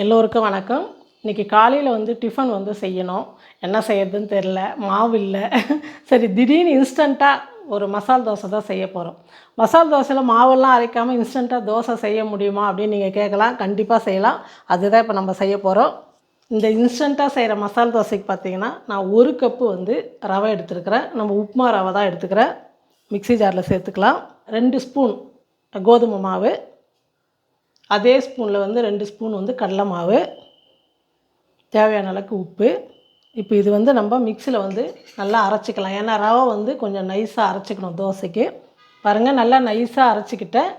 எல்லோருக்கும் வணக்கம். இன்றைக்கி காலையில் வந்து டிஃபன் வந்து செய்யணும். என்ன செய்யறதுன்னு தெரில மாவு இல்லை. சரி திடீர்னு இன்ஸ்டண்ட்டாக ஒரு மசால் தோசை தான் செய்ய போகிறோம் மசால் தோசையில் மாவெல்லாம் அரைக்காமல் இன்ஸ்டண்ட்டாக தோசை செய்ய முடியுமா அப்படின்னு நீங்கள் கேட்கலாம். கண்டிப்பாக செய்யலாம். அதுதான் இப்போ நம்ம செய்ய போகிறோம் இந்த இன்ஸ்டண்ட்டாக செய்கிற மசால் தோசைக்கு பார்த்தீங்கன்னா நான் ஒரு கப்பு வந்து ரவை எடுத்துருக்கிறேன். நம்ம உப்புமா ரவை தான் எடுத்துக்கிறேன். மிக்ஸி ஜாரில் சேர்த்துக்கலாம். ரெண்டு ஸ்பூன் கோதுமை மாவு. அதே ஸ்பூனில் வந்து ரெண்டு ஸ்பூன் வந்து கடலை மாவு தேவையான அளவுக்கு உப்பு. இப்போ இது வந்து நம்ம மிக்சியில் வந்து நல்லா அரைச்சிக்கலாம். ஏன்னா ரவை வந்து கொஞ்சம் நைஸாக அரைச்சிக்கணும் தோசைக்கு. பாருங்கள் நல்லா நைஸாக அரைச்சிக்கிட்டேன்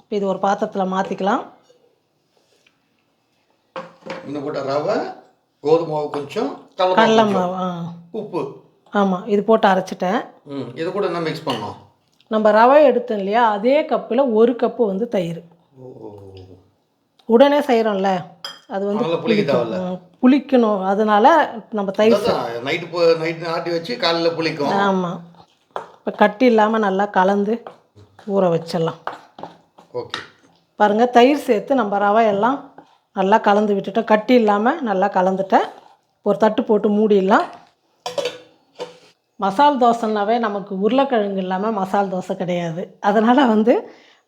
இப்போ இது ஒரு பாத்திரத்தில் மாற்றிக்கலாம் இன்னும் போட்ட ரவை கோதுமை மாவு கொஞ்சம் கடலை மாவு ஆ. உப்பு. ஆமாம் இது போட்டு அரைச்சிட்டேன். இது கூட என்ன மிக்ஸ் பண்ணோம் நம்ம ரவை எடுத்தோம் இல்லையா அதே கப்பில் ஒரு கப்பு வந்து தயிர். உடனே செய்கிறோம்ல அது வந்து புளிக்க புளிக்கணும். அதனால நம்ம தயிர் நைட்டு போ நைட்டு ஆட்டி வச்சு காலையில் புளிக்கும். ஆமாம் இப்போ கட்டி இல்லாமல் நல்லா கலந்து ஊற வச்சிடலாம். ஓகே. பாருங்கள் தயிர் சேர்த்து நம்ம ரவை எல்லாம் நல்லா கலந்து விட்டுட்டோம். கட்டி இல்லாமல் நல்லா கலந்துட்டேன் ஒரு தட்டு போட்டு மூடிடலாம். மசால் தோசைனாவே நமக்கு உருளைக்கிழங்கு இல்லாமல் மசால் தோசை கிடையாது. அதனால் வந்து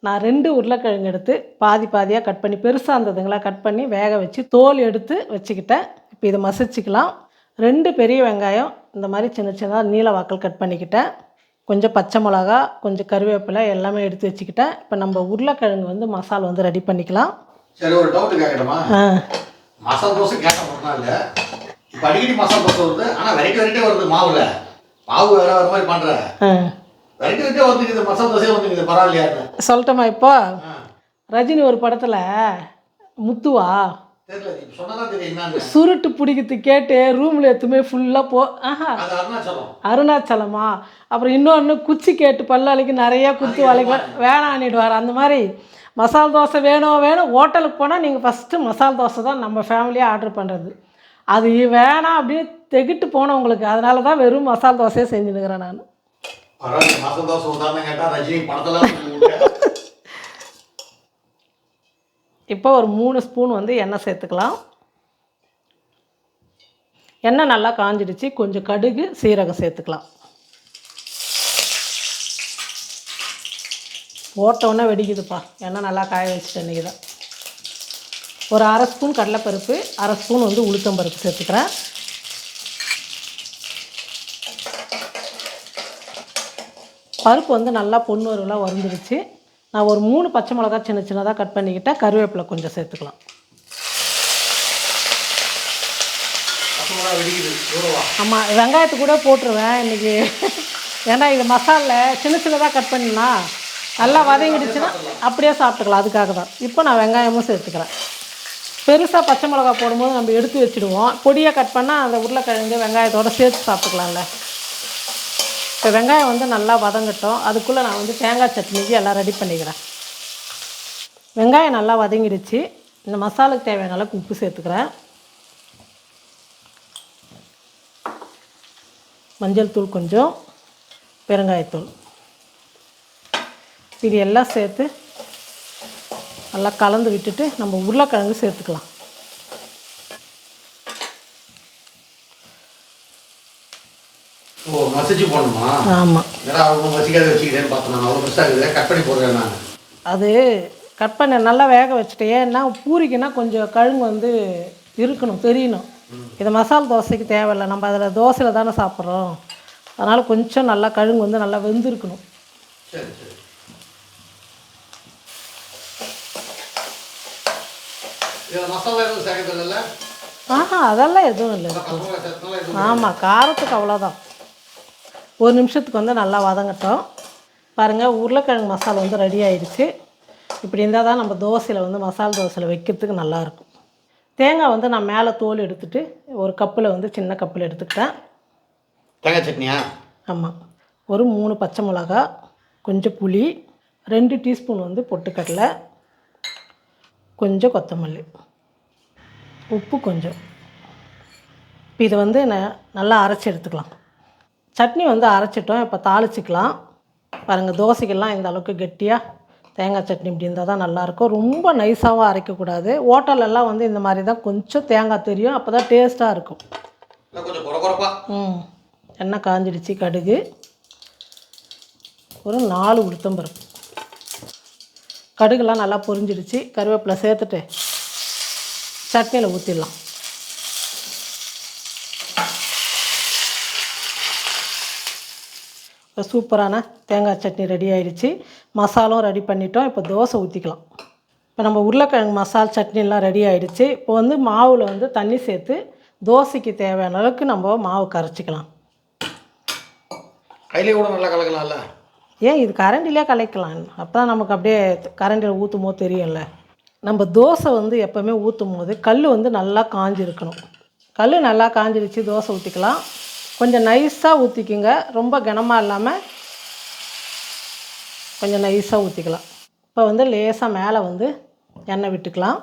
நான் ரெண்டு உருளைக்கிழங்கு எடுத்து பாதி பாதியாக கட் பண்ணி பெருசாக இருந்ததுங்களா கட் பண்ணி வேக வச்சு தோல் எடுத்து வச்சுக்கிட்டேன். இப்போ இதை மசிச்சுக்கலாம். ரெண்டு பெரிய வெங்காயம் இந்த மாதிரி சின்ன சின்னதாக நீல வாக்கல் கட் பண்ணிக்கிட்டேன். கொஞ்சம் பச்சை மிளகா கொஞ்சம் கருவேப்பிலை எல்லாமே எடுத்து வச்சுக்கிட்டேன். இப்போ நம்ம உருளைக்கிழங்கு வந்து மசால் வந்து ரெடி பண்ணிக்கலாம். சரி ஒரு டவுட் கேட்கணுமா ஆ. மசாலா தோசை கேட்ட மட்டும் இல்லை. இப்போ அடிக்கடி மசாலா தோசை வருது ஆனால் வெரைட்டி வெரைட்டி வருது மாவில். மாவு வேற வேறு மாதிரி பண்ணுற சொல்லட்டுமா இப்போ? ரஜினி ஒரு படத்தில் முத்துவா? சுருட்டு பிடிக்கிறது கேட்டு ரூமில் எத்துமே ஃபுல்லாக போ ஆஹா. அருணாச்சலம். அருணாச்சலமா? அப்புறம் இன்னொன்று குச்சி கேட்டு பல்லாளிக்கு நிறையா குத்து வளைக்கு வேணான்னிடுவார் அந்த மாதிரி. மசால் தோசை வேணும் வேணும். ஹோட்டலுக்கு போனால் நீங்கள் ஃபஸ்ட்டு மசால் தோசை தான் நம்ம ஃபேமிலியாக ஆர்டர் பண்ணுறது அது வேணாம் அப்படின்னு தெகிட்டு போனவங்களுக்கு அதனால தான் வெறும் மசால் தோசையே செஞ்சுனுக்கிறேன் நான். பரவாயில்ல ரஜினி படத்தெல்லாம் இப்போ ஒரு மூணு ஸ்பூன் வந்து எண்ணெய் சேர்த்துக்கலாம். எண்ணெய் நல்லா காஞ்சிடுச்சு கொஞ்சம் கடுகு சீரகம் சேர்த்துக்கலாம். போட்டோன்னே வெடிக்குதுப்பா. எண்ணெய் நல்லா காய வச்சுட்டேன் இன்றைக்கி தான் ஒரு அரை ஸ்பூன் கடலைப்பருப்பு அரை ஸ்பூன் வந்து உளுத்தம்பருப்பு சேர்த்துக்கிறேன். பருப்பு வந்து நல்லா பொண்ணு வருவலாக வறுந்துருச்சு. நான் ஒரு மூணு பச்சை மிளகா சின்ன சின்னதாக கட் பண்ணிக்கிட்டேன் கருவேப்பிலை கொஞ்சம் சேர்த்துக்கலாம். ஆமாம் வெங்காயத்தை கூட போட்டுருவேன் இன்றைக்கி ஏன்னா இது மசாலில் சின்ன சின்னதாக கட் பண்ணினா நல்லா வதங்கிடுச்சுன்னா அப்படியே சாப்பிட்டுக்கலாம். அதுக்காக தான். இப்போ நான் வெங்காயமும் சேர்த்துக்கிறேன். பெருசாக பச்சை மிளகா போடும்போது நம்ம எடுத்து வச்சுடுவோம். பொடியாக கட் பண்ணால் அந்த உருளைக்கிழங்கு வெங்காயத்தோடு சேர்த்து சாப்பிட்டுக்கலாம்ல. இப்போ வெங்காயம் வந்து நல்லா வதங்கட்டும். அதுக்குள்ளே நான் வந்து தேங்காய் சட்னிக்கு எல்லாம் ரெடி பண்ணிக்கிறேன். வெங்காயம் நல்லா வதங்கிடுச்சு. இந்த மசாலுக்கு தேவையான அளவுக்கு உப்பு சேர்த்துக்கிறேன். மஞ்சள் தூள் கொஞ்சம் பெருங்காயத்தூள் இது எல்லாம் சேர்த்து நல்லா கலந்து விட்டுட்டு நம்ம உருளைக்கிழங்கு சேர்த்துக்கலாம் ஓ மசிச்சு போடணுமா ஆமாம் ஏன்னா அவங்க மசிக்காத வச்சுக்கிறேன்னு பார்த்தேன் நான் அவ்வளோ பெருசாக இருக்குது கட் பண்ணி போடுறேன் நான். அது கட் பண்ண நல்லா வேக வச்சுட்டேன் ஏன்னா பூரிக்குன்னா கொஞ்சம் கழுங்கு வந்து இருக்கணும் தெரியணும். இது மசால் தோசைக்கு தேவையில்லை நம்ம அதில் தோசையில் தானே சாப்பிட்றோம். அதனால் கொஞ்சம் நல்லா கழுங்கு வந்து நல்லா வெந்திருக்கணும். ஆஹா அதெல்லாம் எதுவும் இல்லை. ஆமாம் காரத்துக்கு அவ்வளோதான் ஒரு நிமிஷத்துக்கு வந்து நல்லா வதங்கட்டும். பாருங்கள் உருளைக்கிழங்கு மசாலா வந்து ரெடி ஆயிடுச்சு. இப்படி இருந்தால் தான் நம்ம தோசையில் வந்து மசால் தோசையில் வைக்கிறதுக்கு நல்லாயிருக்கும் தேங்காய் வந்து நான் மேலே தோல் எடுத்துட்டு ஒரு கப்பில் வந்து சின்ன கப்பில் எடுத்துக்கிட்டேன். தேங்காய் சட்னியா? ஆமாம் ஒரு மூணு பச்சை மிளகா கொஞ்சம் புளி ரெண்டு டீஸ்பூன் வந்து பொட்டுக்கடலை கொஞ்சம் கொத்தமல்லி. உப்பு கொஞ்சம். இப்போ இதை வந்து ந- நல்லா அரைச்சி எடுத்துக்கலாம். சட்னி வந்து அரைச்சிட்டோம். இப்போ தாளிச்சிக்கலாம். பாருங்கள் தோசைக்கெல்லாம் இந்த அளவுக்கு கெட்டியாக தேங்காய் சட்னி இப்படி இருந்தால் தான் நல்லாயிருக்கும் ரொம்ப நைஸாகவும் அரைக்கக்கூடாது. ஹோட்டலெல்லாம் வந்து இந்த மாதிரி தான் கொஞ்சம் தேங்காய் தெரியும். அப்போ தான் டேஸ்ட்டாக இருக்கும். ம். எண்ணெய் காஞ்சிடுச்சு கடுகு. ஒரு நாலு உளுத்தம்பருப்பு கடுகுலாம் நல்லா பொரிஞ்சிடுச்சு. கருவேப்பிலை சேர்த்துட்டு சட்னியில் ஊற்றிடலாம் இப்போ சூப்பரான தேங்காய் சட்னி ரெடி ஆயிடுச்சு. மசாலும் ரெடி பண்ணிட்டோம். இப்போ தோசை ஊற்றிக்கலாம் இப்போ நம்ம உருளைக்கிழங்கு மசால் சட்னிலாம் ரெடி ஆயிடுச்சு. இப்போ வந்து மாவில் வந்து தண்ணி சேர்த்து தோசைக்கு தேவையான அளவுக்கு நம்ம மாவு கரைச்சிக்கலாம். கையிலே கூட நல்லா கலக்கலாம்ல? ஏன் இது கரண்டிலே கலைக்கலாம். அப்போ தான் நமக்கு அப்படியே கரண்டியில் ஊற்றும் போது தெரியும்ல. நம்ம தோசை வந்து எப்போவுமே ஊற்றும் போது கல் வந்து நல்லா காஞ்சிருக்கணும். கல் நல்லா காஞ்சிருச்சு தோசை ஊற்றிக்கலாம் கொஞ்சம் நைஸாக ஊற்றிக்குங்க ரொம்ப கனமாக இல்லாமல் கொஞ்சம் நைஸாக ஊற்றிக்கலாம் இப்போ வந்து லேசாக மேலே வந்து எண்ணெய் விட்டுக்கலாம்.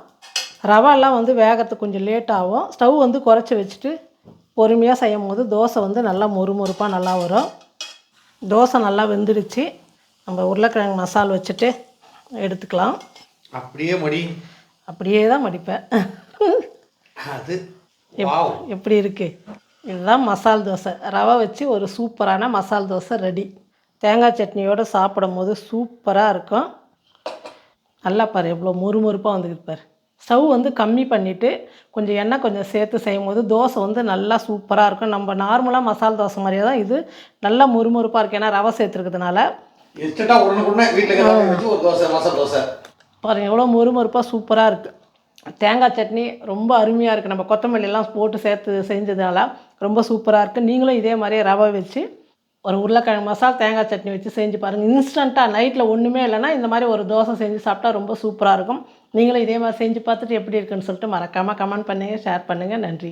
ரவாலாம் வந்து வேகத்துக்கு கொஞ்சம் லேட் ஆகும். ஸ்டவ் வந்து குறைச்சி வச்சுட்டு பொறுமையாக செய்யும் போது தோசை வந்து நல்லா மொறுமொறுப்பாக நல்லா வரும். தோசை நல்லா வெந்துடுச்சு. நம்ம உருளைக்கிழங்கு மசால் வச்சுட்டு எடுத்துக்கலாம். அப்படியே மடி. அப்படியே தான் மடிப்பேன். அது வாவ். எப்படி இருக்குது இதுதான் மசால் தோசை. ரவை வச்சு ஒரு சூப்பரான மசால் தோசை ரெடி. தேங்காய் சட்னியோடு சாப்பிடும் போது சூப்பராக இருக்கும். நல்லா பாரு எவ்வளோ மொறுமொறுப்பாக வந்துருக்கு பாரு. ஸ்டவ் வந்து கம்மி பண்ணிவிட்டு கொஞ்சம் எண்ணெய் கொஞ்சம் சேர்த்து செய்யும் போது தோசை வந்து நல்லா சூப்பராக இருக்கும். நம்ம நார்மலாக மசால் தோசை மாதிரியே தான் இது நல்லா மொறுமொறுப்பாக இருக்குது ஏன்னா ரவை சேர்த்துருக்கிறதுனால. பாருங்கள் எவ்வளோ மொறுமொறுப்பாக சூப்பராக இருக்குது தேங்காய் சட்னி ரொம்ப அருமையாக இருக்குது நம்ம கொத்தமல்லி எல்லாம் போட்டு சேர்த்து செஞ்சதுனால ரொம்ப சூப்பராக இருக்குது நீங்களும் இதே மாதிரியே ரவை வச்சு ஒரு உருளைக்கிழங்கு மசால் தேங்காய் சட்னி வச்சு செஞ்சு பாருங்கள் இன்ஸ்டண்ட்டாக நைட்டில் ஒன்றுமே இல்லைன்னா இந்த மாதிரி ஒரு தோசை செஞ்சு சாப்பிட்டா ரொம்ப சூப்பராக இருக்கும். நீங்களும் இதே மாதிரி செஞ்சு பார்த்துட்டு எப்படி இருக்குன்னு சொல்லிட்டு மறக்காமல் கமெண்ட் பண்ணுங்கள் ஷேர் பண்ணுங்கள் நன்றி.